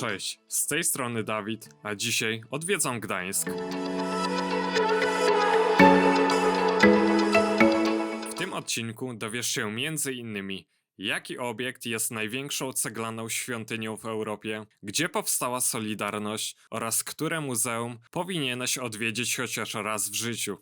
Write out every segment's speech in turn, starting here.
Cześć, z tej strony Dawid, a dzisiaj odwiedzam Gdańsk. W tym odcinku dowiesz się m.in. jaki obiekt jest największą ceglaną świątynią w Europie, gdzie powstała Solidarność oraz które muzeum powinieneś odwiedzić chociaż raz w życiu.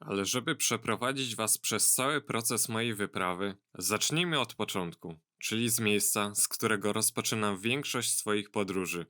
Ale żeby przeprowadzić Was przez cały proces mojej wyprawy, zacznijmy od początku, czyli z miejsca, z którego rozpoczynam większość swoich podróży.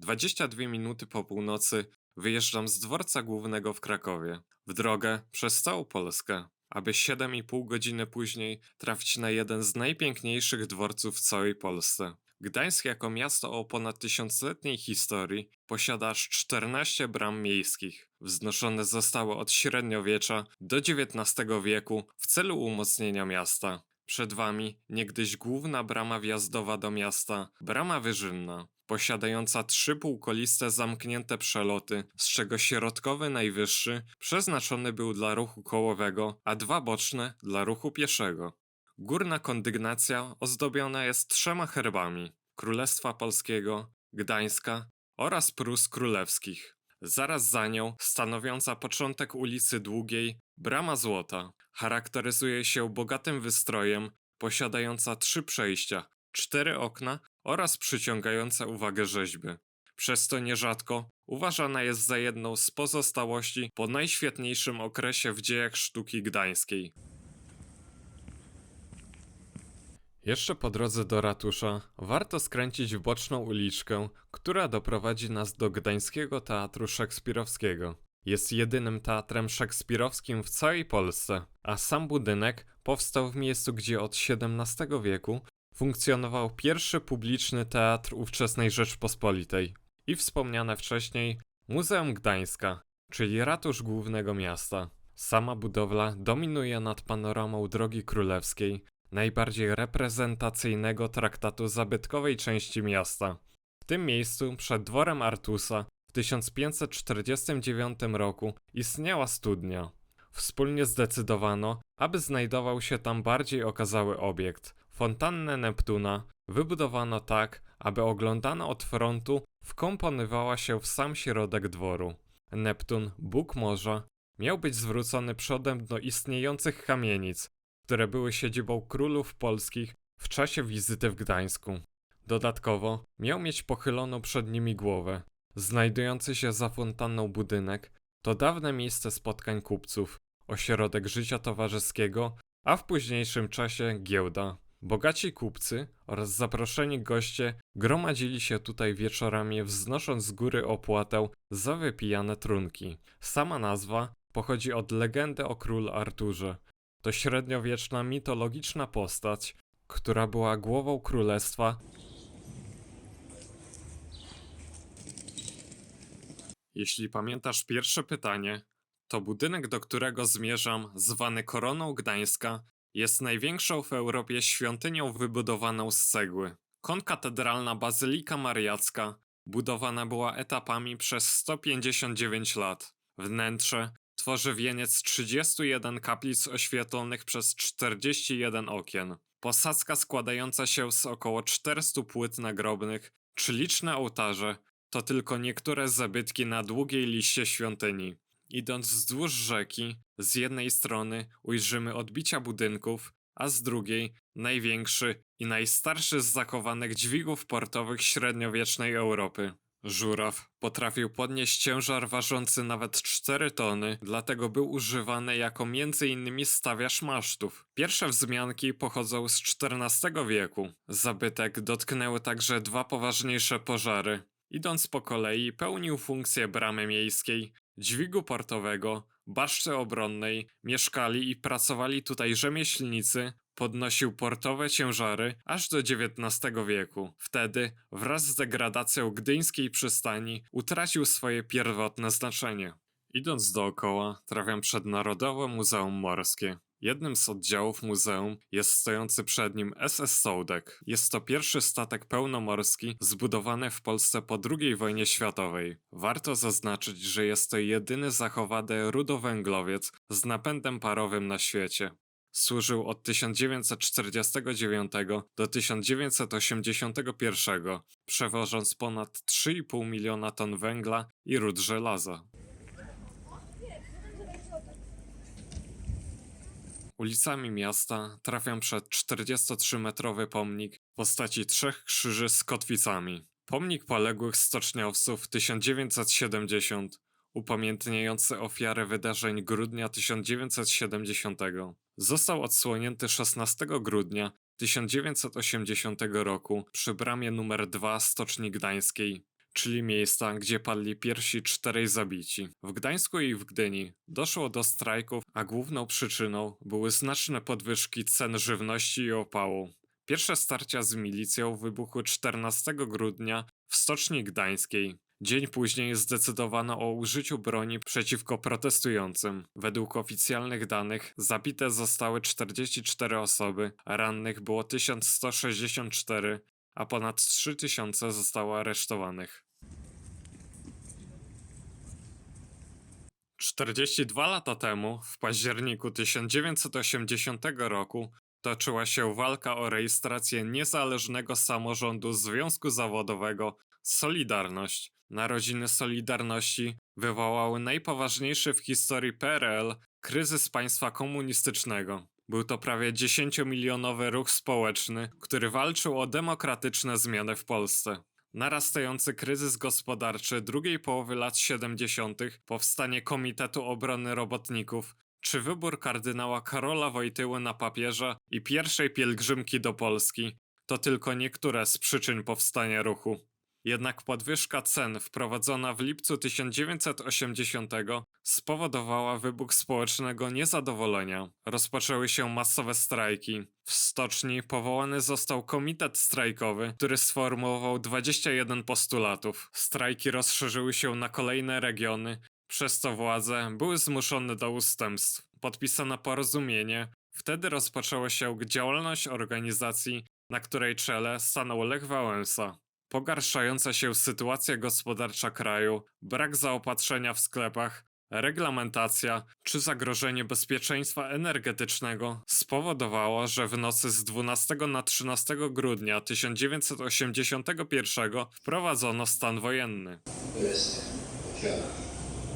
22 minuty po północy wyjeżdżam z dworca głównego w Krakowie, w drogę przez całą Polskę, aby 7,5 godziny później trafić na jeden z najpiękniejszych dworców w całej Polsce. Gdańsk jako miasto o ponad tysiącletniej historii posiada aż 14 bram miejskich. Wznoszone zostały od średniowiecza do XIX wieku w celu umocnienia miasta. Przed wami niegdyś główna brama wjazdowa do miasta, brama wyżynna, posiadająca trzy półkoliste zamknięte przeloty, z czego środkowy najwyższy przeznaczony był dla ruchu kołowego, a dwa boczne dla ruchu pieszego. Górna kondygnacja ozdobiona jest trzema herbami Królestwa Polskiego, Gdańska oraz Prus Królewskich. Zaraz za nią, stanowiąca początek ulicy Długiej, Brama Złota, charakteryzuje się bogatym wystrojem, posiadająca trzy przejścia, cztery okna oraz przyciągające uwagę rzeźby. Przez to nierzadko uważana jest za jedną z pozostałości po najświetniejszym okresie w dziejach sztuki gdańskiej. Jeszcze po drodze do ratusza warto skręcić w boczną uliczkę, która doprowadzi nas do Gdańskiego Teatru Szekspirowskiego. Jest jedynym teatrem szekspirowskim w całej Polsce, a sam budynek powstał w miejscu, gdzie od XVII wieku funkcjonował pierwszy publiczny teatr ówczesnej Rzeczpospolitej i wspomniane wcześniej Muzeum Gdańska, czyli ratusz głównego miasta. Sama budowla dominuje nad panoramą Drogi Królewskiej, najbardziej reprezentacyjnego traktatu zabytkowej części miasta. W tym miejscu, przed dworem Artusa, w 1549 roku istniała studnia. Wspólnie zdecydowano, aby znajdował się tam bardziej okazały obiekt. Fontannę Neptuna wybudowano tak, aby oglądana od frontu wkomponowała się w sam środek dworu. Neptun, Bóg morza, miał być zwrócony przodem do istniejących kamienic, które były siedzibą królów polskich w czasie wizyty w Gdańsku. Dodatkowo miał mieć pochyloną przed nimi głowę. Znajdujący się za fontanną budynek to dawne miejsce spotkań kupców, ośrodek życia towarzyskiego, a w późniejszym czasie giełda. Bogaci kupcy oraz zaproszeni goście gromadzili się tutaj wieczorami, wznosząc z góry opłatę za wypijane trunki. Sama nazwa pochodzi od legendy o królu Arturze. To średniowieczna mitologiczna postać, która była głową królestwa. Jeśli pamiętasz pierwsze pytanie, to budynek, do którego zmierzam, zwany Koroną Gdańska, jest największą w Europie świątynią wybudowaną z cegły. Konkatedralna Bazylika Mariacka budowana była etapami przez 159 lat. Wnętrze tworzy wieniec 31 kaplic oświetlonych przez 41 okien. Posadzka składająca się z około 400 płyt nagrobnych, czy liczne ołtarze, to tylko niektóre zabytki na długiej liście świątyni. Idąc wzdłuż rzeki, z jednej strony ujrzymy odbicia budynków, a z drugiej największy i najstarszy z zachowanych dźwigów portowych średniowiecznej Europy. Żuraw potrafił podnieść ciężar ważący nawet 4 tony, dlatego był używany jako m.in. stawiarz masztów. Pierwsze wzmianki pochodzą z XIV wieku. Zabytek dotknęły także dwa poważniejsze pożary. Idąc po kolei pełnił funkcję bramy miejskiej, dźwigu portowego, baszty obronnej, mieszkali i pracowali tutaj rzemieślnicy, podnosił portowe ciężary aż do XIX wieku. Wtedy, wraz z degradacją gdyńskiej przystani, utracił swoje pierwotne znaczenie. Idąc dookoła, trafiam przed Narodowe Muzeum Morskie. Jednym z oddziałów muzeum jest stojący przed nim SS Sołdek. Jest to pierwszy statek pełnomorski zbudowany w Polsce po II wojnie światowej. Warto zaznaczyć, że jest to jedyny zachowany rudowęglowiec z napędem parowym na świecie. Służył od 1949 do 1981, przewożąc ponad 3,5 miliona ton węgla i ród żelaza. Ulicami miasta trafiam przed 43-metrowy pomnik w postaci trzech krzyży z kotwicami. Pomnik poległych stoczniowców 1970, upamiętniający ofiarę wydarzeń grudnia 1970. Został odsłonięty 16 grudnia 1980 roku przy bramie numer 2 Stoczni Gdańskiej, czyli miejsca, gdzie padli pierwsi czterej zabici. W Gdańsku i w Gdyni doszło do strajków, a główną przyczyną były znaczne podwyżki cen żywności i opału. Pierwsze starcia z milicją wybuchły 14 grudnia w Stoczni Gdańskiej. Dzień później zdecydowano o użyciu broni przeciwko protestującym. Według oficjalnych danych zabite zostały 44 osoby, a rannych było 1164, a ponad 3000 zostało aresztowanych. 42 lata temu, w październiku 1980 roku, toczyła się walka o rejestrację niezależnego samorządu Związku Zawodowego Solidarność. Narodziny Solidarności wywołały najpoważniejszy w historii PRL kryzys państwa komunistycznego. Był to prawie 10-milionowy ruch społeczny, który walczył o demokratyczne zmiany w Polsce. Narastający kryzys gospodarczy drugiej połowy lat 70., powstanie Komitetu Obrony Robotników, czy wybór kardynała Karola Wojtyły na papieża i pierwszej pielgrzymki do Polski to tylko niektóre z przyczyn powstania ruchu. Jednak podwyżka cen wprowadzona w lipcu 1980 spowodowała wybuch społecznego niezadowolenia. Rozpoczęły się masowe strajki. W stoczni powołany został komitet strajkowy, który sformułował 21 postulatów. Strajki rozszerzyły się na kolejne regiony, przez co władze były zmuszone do ustępstw. Podpisano porozumienie. Wtedy rozpoczęła się działalność organizacji, na której czele stanął Lech Wałęsa. Pogarszająca się sytuacja gospodarcza kraju, brak zaopatrzenia w sklepach, reglamentacja czy zagrożenie bezpieczeństwa energetycznego spowodowało, że w nocy z 12 na 13 grudnia 1981 wprowadzono stan wojenny.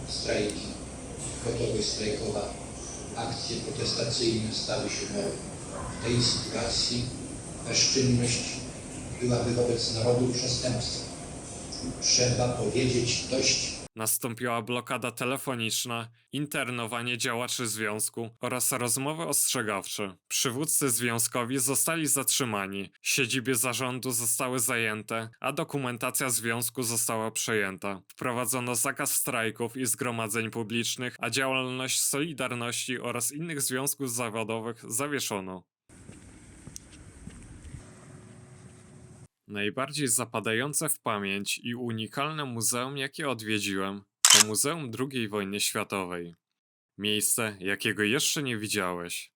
strajki, gotowość strajkowa, akcje protestacyjne stały się normą. W tej sytuacji bezczynność byłaby wobec narodu przestępstwem. Trzeba powiedzieć dość Nastąpiła blokada telefoniczna, internowanie działaczy związku oraz rozmowy ostrzegawcze. Przywódcy związkowi zostali zatrzymani, siedziby zarządu zostały zajęte, a dokumentacja związku została przejęta. Wprowadzono zakaz strajków i zgromadzeń publicznych, a działalność Solidarności oraz innych związków zawodowych zawieszono. Najbardziej zapadające w pamięć i unikalne muzeum, jakie odwiedziłem, to Muzeum II wojny światowej. Miejsce, jakiego jeszcze nie widziałeś.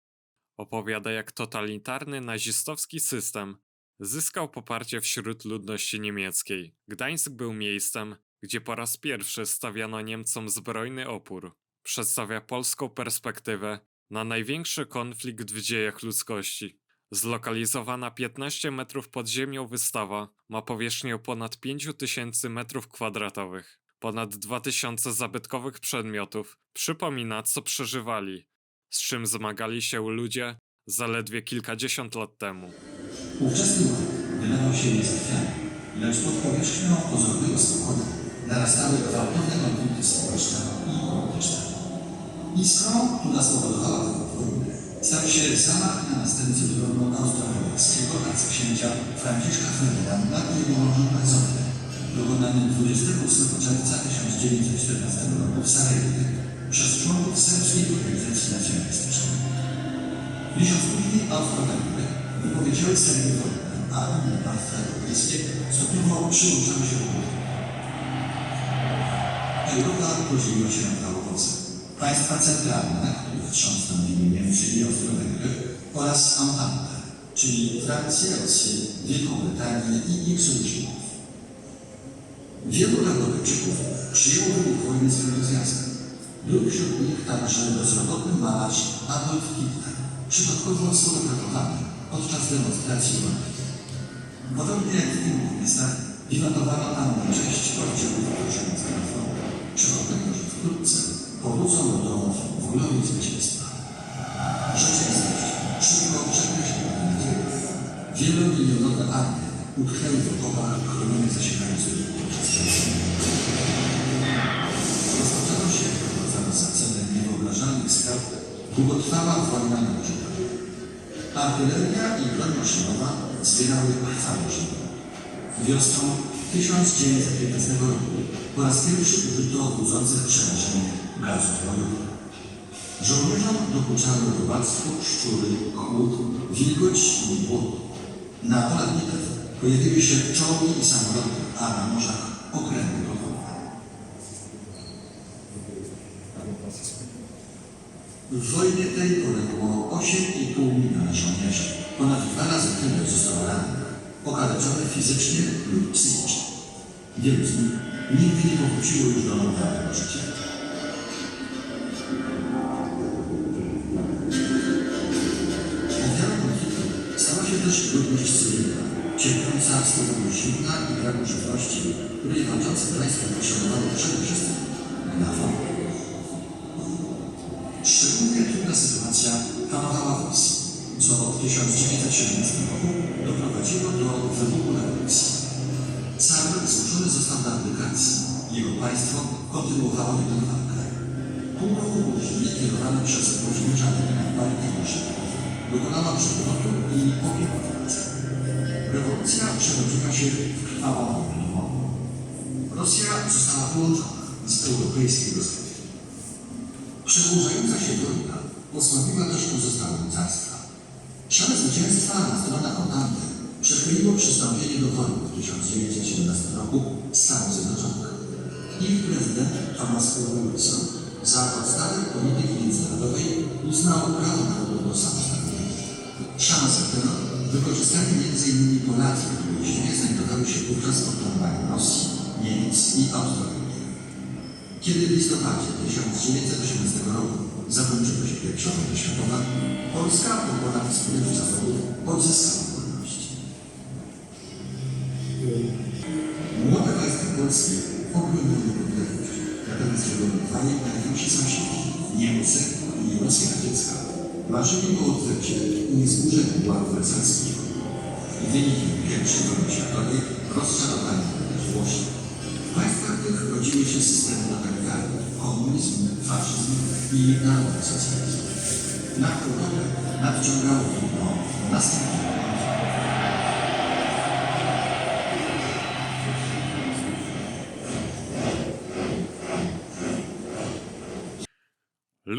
Opowiada, jak totalitarny nazistowski system zyskał poparcie wśród ludności niemieckiej. Gdańsk był miejscem, gdzie po raz pierwszy stawiano Niemcom zbrojny opór. Przedstawia polską perspektywę na największy konflikt w dziejach ludzkości. Zlokalizowana 15 metrów pod ziemią wystawa ma powierzchnię ponad 5000 metrów kwadratowych. Ponad 2000 zabytkowych przedmiotów przypomina, co przeżywali, z czym zmagali się ludzie zaledwie kilkadziesiąt lat temu. Ówczesny ład wydawał się niezachwiany, lecz pod powierzchnią pozornego spokoju narastały gwałtowne konflikty społeczne i polityczne. Iskrą, która spowodowała wojny, stał się zamach na następcę tronu austro-węgierskiego arcyksięcia Franciszka Ferdynanda i męża Mazowę, dokonany 28 czerwca 1914 roku w Sarajewie przez członków serbskiej organizacji nacjonalistycznej. Miesiąc później Austro-Węgry wypowiedziały serię wojny, a inne państwa europejskie stopniowo przyłączały się do. Europa podzieliła się na. Państwa centralne, których trzon stanowili Niemcy i Austro-Węgry oraz Entente, czyli Francję, Rosję, Wielką Brytanię i ich sojuszników. Wielu Europejczyków przyjęło wybuch wojny z entuzjazmem. Był wśród nich także bezrobotny malarz Adolf Hitler. przypadkowo sfotografowany podczas demonstracji wolnej. Podobnie jak w innych miastach, wiwatowano tam na cześć wkroczających na front, przekonania, że wkrótce powrócą do domów w glorii zwycięstwa. Rzeczywistość szybko przekreśliła tę nadzieję. Wielomilionowe armie utknęły w okopach chronionych podczas wojny. Rozpoczęła się, wprowadzana za cenę niewyobrażalnych skarb, długotrwała wojna na Żyda. Artyleria i broń maszynowa zbierały krwawe życie. Wiosną 1915 roku po raz pierwszy użyto budzących przerażenie bojowych. Żołnierzom dokuczały robactwo, szczury, chłód, wilgoć i głód. Na polach bitew pojawiły się czołgi i samoloty, a na morzach okręty podwodne. W wojnie tej poległo 8,5 miliona żołnierzy. Ponad dwa razy tyle zostało rannych, okaleczonych fizycznie lub psychicznie. Wielu z nich nigdy nie powróciło już do normalnego życia. Też ludność cywilna, cierpiąca z powodu zimna i braku żywności, której walczące państwo potrzebowało przede wszystkim na froncie. Szczególnie trudna sytuacja panowała w Rosji, co od 1917 roku doprowadziło do wybuchu rewolucji. Car zmuszony został do abdykacji. Jego państwo kontynuowało jednak walkę. Pół roku później, kierowana przez Włodzimierza Lenina partia bolszewików, dokonała przewrotu i objęła władzę. Rewolucja przerodziła się w krwawą wojnę. Rosja została wyłączona z europejskiego sklepu. Przedłużająca się wojna osłabiła też pozostałe mocarstwa. Szale zwycięstwa na stronę Entente przechyliło przystąpienie do wojny w 1917 roku Stanów Zjednoczonych. Ich prezydent Thomas Wilson za podstawę polityki międzynarodowej uznał prawo narodu do samostanowienia. Szansę tę wykorzystali m.in. Polacy, których ziemie znajdowały się wówczas pod panowaniem Rosji, Niemiec i Austro-Węgier. Kiedy w listopadzie 1918 roku zakończyła się pierwsza wojna światowa, Polska po ponad stuleciu zachodów odzyskała wolność. Młode wojska polskie obroniono niepodległość, natomiast przygotowali najwięksi sąsiedzi, Niemcy i Rosja Radziecka. Marzyli o odwecie i zburzeniu ładu wersalskiego. Pierwszej wojny światowej rozczarowani Włosi. W państwach tych rodziły się systemy totalitarne, komunizm, faszyzm i narodowy socjalizm. Na Europę nadciągało widmo następnego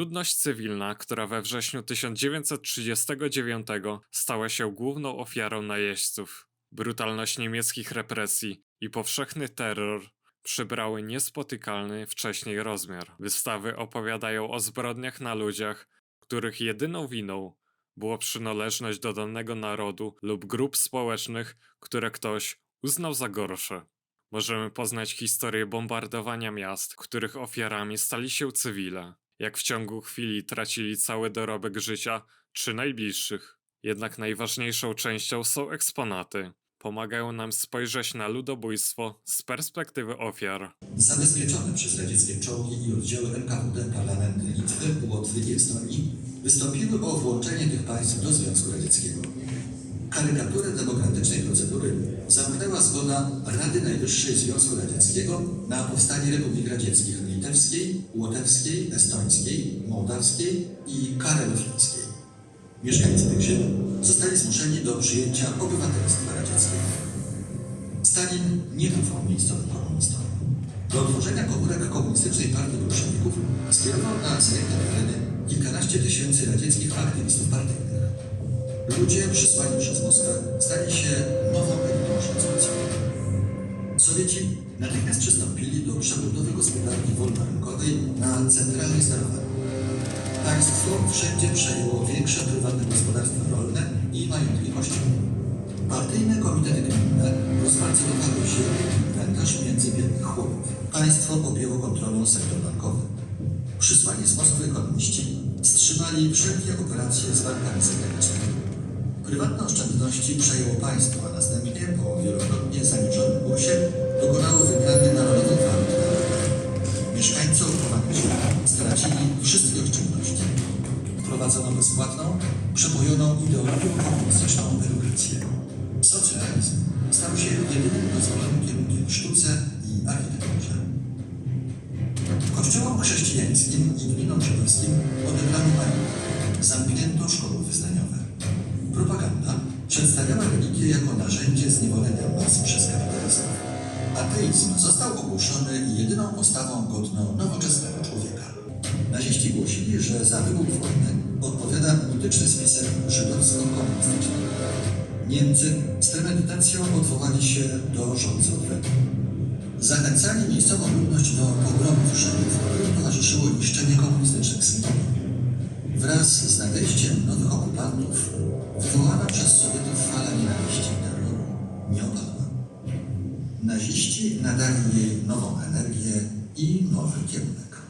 Ludność cywilna, która we wrześniu 1939 stała się główną ofiarą najeźdźców. Brutalność niemieckich represji i powszechny terror przybrały niespotykalny wcześniej rozmiar. Wystawy opowiadają o zbrodniach na ludziach, których jedyną winą było przynależność do danego narodu lub grup społecznych, które ktoś uznał za gorsze. Możemy poznać historię bombardowania miast, których ofiarami stali się cywile, jak w ciągu chwili tracili cały dorobek życia czy najbliższych. Jednak najważniejszą częścią są eksponaty. Pomagają nam spojrzeć na ludobójstwo z perspektywy ofiar. Zabezpieczone przez radzieckie czołgi i oddziały NKWD parlamenty Litwy, Łotwy i Estonii wystąpiły o włączenie tych państw do Związku Radzieckiego. Karykaturę demokratycznej procedury zamknęła zgoda Rady Najwyższej Związku Radzieckiego na powstanie Republik Radzieckich Litewskiej, Łotewskiej, Estońskiej, Mołdawskiej i Karelofińskiej. Mieszkańcy tych ziem zostali zmuszeni do przyjęcia obywatelstwa radzieckiego. Stalin nie ufał miejscowym komunistom. Do utworzenia komórek komunistycznej partii bolszewików skierował na zajęte tereny kilkanaście tysięcy radzieckich aktywistów partyjnych. Ludzie przysłani przez Moskwę stali się nową elitą rządzącą. Sowieci natychmiast przystąpili do przebudowy gospodarki wolnorynkowej na centralnej sterowaniu. Państwo wszędzie przejęło większe prywatne gospodarstwa rolne i majątki kościołów. Partyjne komitety gminne rozparcelowały ziemię i inwentarz między biednych chłopów. Państwo objęło kontrolą sektor bankowy. Przysłani z Moskwy ekonomiści wstrzymali wszelkie operacje z bankami zagranicznymi. Prywatne oszczędności przejęło państwo, a następnie po wielokrotnie zaniżonym kursie dokonało wymiany narodowych walut narodowych. Mieszkańcy okupowanych ziem stracili wszystkie oszczędności. Wprowadzono bezpłatną, przepojoną ideologią komunistyczną edukację. Socjalizm stał się jedynym dozwolonym kierunkiem w sztuce i architekturze. Kościołom chrześcijańskim i gminom żydowskim odebrano majątek, zamknięto szkoły wyznaniowe. Przedstawiała religię jako narzędzie zniewolenia mas przez kapitalistów. Ateizm został ogłoszony jedyną postawą godną nowoczesnego człowieka. Naziści głosili, że za wybuch wojny odpowiada mityczny spisek żydowsko-komunistyczny. Niemcy z premedytacją odwołali się do rządzy. Zachęcali miejscową ludność do pogromów Żydów, którym towarzyszyło niszczenie komunistycznych symboli. Wraz z nadejściem nowych okupantów wywołana przez Sowietów fala nienawiści i terroru nie opadła. Naziści nadali jej nową energię i nowy kierunek.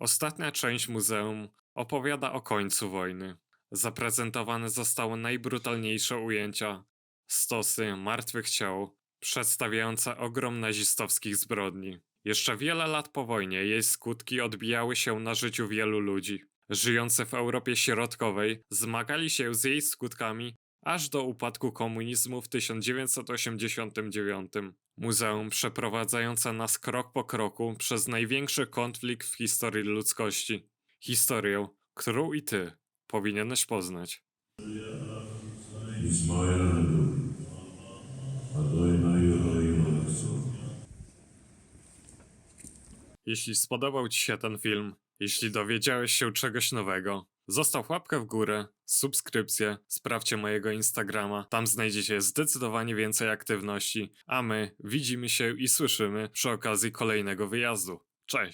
Ostatnia część muzeum opowiada o końcu wojny. Zaprezentowane zostały najbrutalniejsze ujęcia, stosy martwych ciał, przedstawiające ogrom nazistowskich zbrodni. Jeszcze wiele lat po wojnie jej skutki odbijały się na życiu wielu ludzi żyjące w Europie Środkowej zmagali się z jej skutkami aż do upadku komunizmu w 1989. Muzeum przeprowadzające nas krok po kroku przez największy konflikt w historii ludzkości. Historię, którą i ty powinieneś poznać. Jeśli spodobał Ci się ten film, jeśli dowiedziałeś się czegoś nowego, zostaw łapkę w górę, subskrypcję, sprawdźcie mojego Instagrama, tam znajdziecie zdecydowanie więcej aktywności, a my widzimy się i słyszymy przy okazji kolejnego wyjazdu. Cześć!